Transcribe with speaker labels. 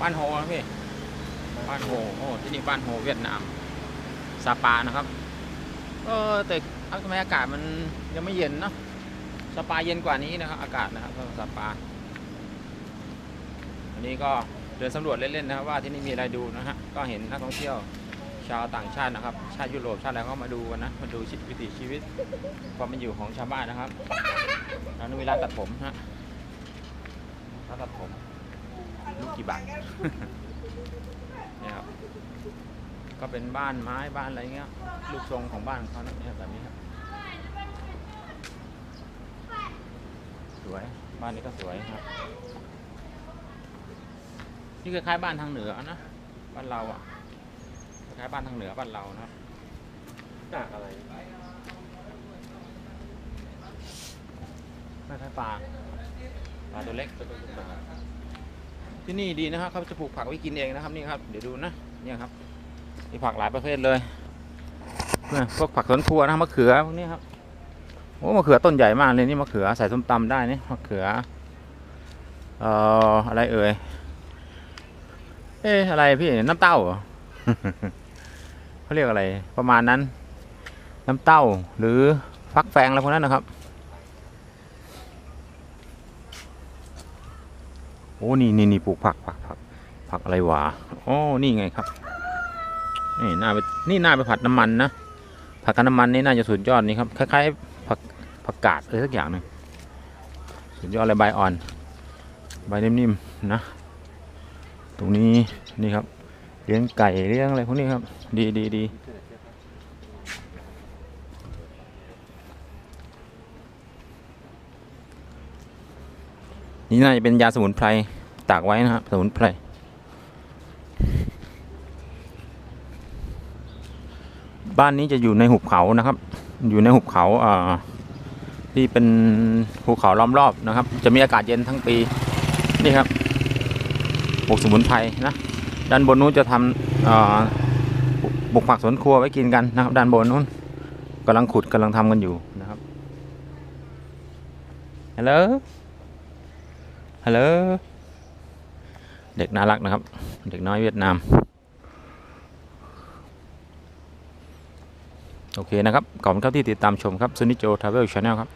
Speaker 1: บ้านโฮนะพี่บ้านโฮโอ้ที่นี่บ้านโฮเวียดนามซาปานะครับเออแต่ทำไมอากาศมันยังไม่เย็นเนาะซาปาเย็นกว่านี้นะครับ อากาศนะครับซาปาอันนี้ก็เดินสำรวจเล่นๆนะครับว่าที่นี่มีอะไรดูนะฮะก็เห็นนักท่องเที่ยวชาวต่างชาตินะครับ ชาติยุโรปชาติอะไรก็มาดูกันนะมาดูชีวิตวิถีชีวิตความเป็นอยู่ของชาวบ้านนะครับแล้วนี่มีร้านตัดผมฮะร้านตัดผม กกี่บาทเนี่ยครับก็เป็นบ้านไม้บ้านอะไรเงี้ยรูปทรงของบ้านของเขานะเนี่ยแบบนี้ครับสวยบ้านนี้ก็สวยครับ นี่คล้ายๆบ้านทางเหนือนะบ้านเราอะคล้ายๆบ้านทางเหนือบ้านเรานะครับ
Speaker 2: จากอะไร
Speaker 1: คล้ายๆปลาปลาตัวเล็ก ที่นี่ดีนะครับเขาจะปลูกผักไว้กินเองนะครับนี่ครับเดี๋ยวดูนะเนี่ยครับมีผักหลายประเภทเลยพวกผักสวนครัวนะมะเขือพวกนี้ครับโอ้มะเขือต้นใหญ่มากเลยนี่มะเขือใส่ส้มตำได้นี่มะเขือเอ่ออะไรเอ่ยเอ๊ะอะไรพี่น้ำเต้าเหรอเขาเรียกอะไรประมาณนั้น น้ำเต้าหรือฟักแฟงอะไรพวกนั้นนะครับ โอ้นี่นี่นี่ปลูกผักผักผักผักอะไรหวะโอ้นี่ไงครับ นี่น่าไปนี่น่าไปผัดน้ำมันนะผัดกับน้ำมันนี่น่าจะสุดยอดนี่ครับคล้ายๆผักผักกาดอะไรสักอย่างหนึ่งสุดยอดเลยใบอ่อนใบนิ่มๆนะ ตรงนี้นี่ครับ เลี้ยงไก่เลี้ยงอะไรพวกนี้ครับ ดีดีดี นี่น่าจะเป็นยาสมุนไพรตากไว้นะครับสมุนไพรบ้านนี้จะอยู่ในหุบเขานะครับ อยู่ในหุบเขาอ่าที่เป็นภูเขาล้อมรอบนะครับ จะมีอากาศเย็นทั้งปีนี่ครับปลูกสมุนไพรนะด้านบนนู้นจะทำปลูกผักสวนครัวไว้กินกันนะครับ ด้านบนนู้นกำลังขุดกำลังทำกันอยู่นะครับฮัลโหล ฮัลโหล เด็กน่ารักนะครับ เด็กน้อยเวียดนาม โอเคนะครับ ขอบคุณครับที่ติดตามชมครับซูนิโจทราเวลชาแนลครับ